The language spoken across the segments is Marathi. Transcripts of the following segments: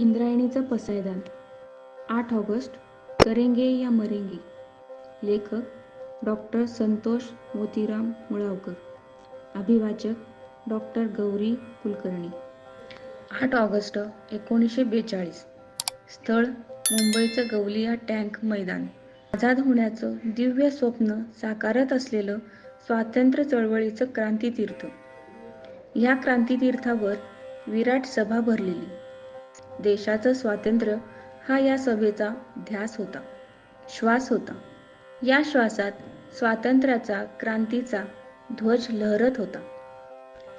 इंद्रायणीचं पसायदान. आठ ऑगस्ट करेंगे या मरेंगे. लेखक डॉक्टर संतोष मोतीराम मुळावकर. अभिवाचक डॉक्टर गौरी कुलकर्णी. आठ ऑगस्ट एकोणीसशे बेचाळीस. स्थळ मुंबईचं गौलिया टँक मैदान. आझाद होण्याचं दिव्य स्वप्न साकारत असलेलं स्वातंत्र्य चळवळीचं क्रांतीतीर्थ. या क्रांतीतीर्थावर विराट सभा भरलेली. देशाचं स्वातंत्र्य हा या सभेचा ध्यास होता श्वास होता. या श्वासात स्वातंत्र्याचा क्रांतीचा ध्वज लहरत होता.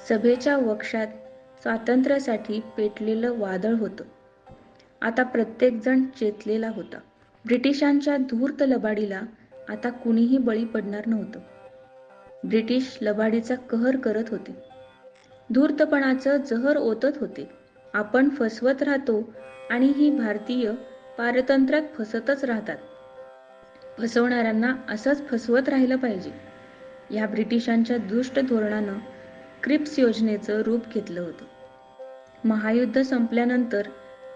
सभेच्या वक्षात स्वातंत्र्यासाठी पेटलेलं वादळ होतं. आता प्रत्येकजण चेतलेला होता. ब्रिटिशांच्या धूर्त लबाडीला आता कुणीही बळी पडणार नव्हतं. ब्रिटिश लबाडीचा कहर करत होते. धूर्तपणाचं जहर ओतत होते. आपण फसवत राहतो आणि ही भारतीय पारतंत्र्यात फसतच राहतात. फसवणाऱ्यांना असंच फसवत राहिलं पाहिजे. या ब्रिटिशांच्या दुष्ट धोरणानं क्रिप्स योजनेचं रूप घेतलं होतं. महायुद्ध संपल्यानंतर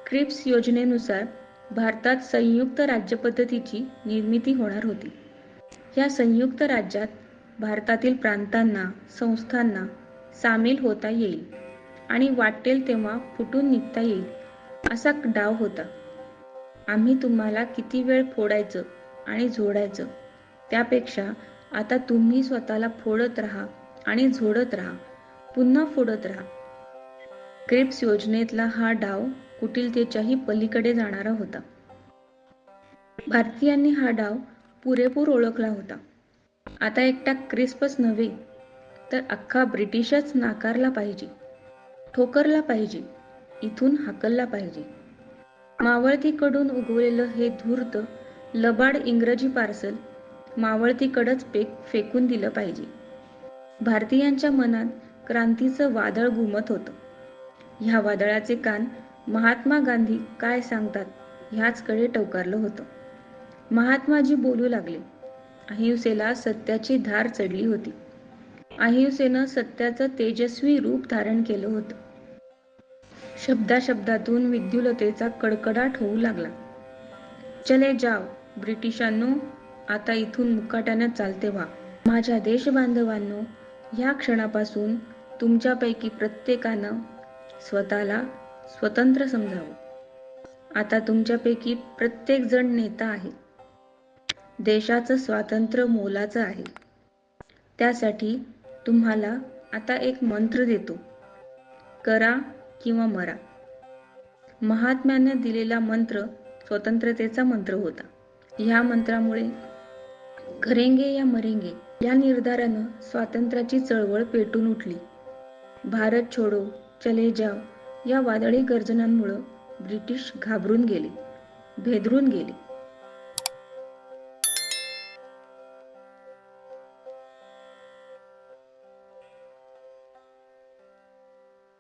क्रिप्स योजनेनुसार भारतात संयुक्त राज्यपद्धतीची निर्मिती होणार होती. या संयुक्त राज्यात भारतातील प्रांतांना संस्थांना सामील होता येईल. आणि वाटेल तेव्हा फुटून निघता येईल असा डाव होता. आम्ही तुम्हाला किती वेळ फोडायचं आणि झोडायचं त्यापेक्षा आता तुम्ही स्वतःला फोडत राहा आणि झोडत राहा पुन्हा फोडत राहा. क्रिप्स योजनेतला हा डाव कुटिलतेच्याही पलीकडे जाणारा होता. भारतीयांनी हा डाव पुरेपूर ओळखला होता. आता एकटा क्रिस्पच नव्हे तर अख्खा ब्रिटिशच नाकारला पाहिजे. ठोकरला पाहिजे. इथून हाकलला पाहिजे. मावळतीकडून उगवलेलं हे धूर्त लबाड इंग्रजी पार्सल मावळतीकडंच पेक फेकून दिलं पाहिजे. भारतीयांच्या मनात क्रांतीचं वादळ घुमत होतं. ह्या वादळाचे कान महात्मा गांधी काय सांगतात ह्याचकडे टवकारलं होतं. महात्माजी बोलू लागले. अहिंसेला सत्याची धार चढली होती. अहिंसेनं सत्याचं तेजस्वी रूप धारण केलं होतं. शब्दाशब्दातून विद्युलतेचा कडकडाट होऊ लागला. चले जाव ब्रिटिशांनो आता इथून मुकाट्यानं चालते व्हा. माझ्या देशबांधवांनो ह्या क्षणापासून तुमच्यापैकी प्रत्येकानं स्वतःला स्वतंत्र समजावं. आता तुमच्यापैकी प्रत्येक जण नेता आहे. देशाचं स्वातंत्र्य मोलाचं आहे. त्यासाठी तुम्हाला आता एक मंत्र देतो. करा किंवा मरा. महात्म्याने दिलेला मंत्र स्वतंत्रतेचा मंत्र होता. ह्या मंत्रामुळे करेंगे या मरेंगे या निर्धारानं स्वातंत्र्याची चळवळ पेटून उठली. भारत छोडो चले जाव या वादळी गर्जनांमुळं ब्रिटिश घाबरून गेले भेदरून गेले.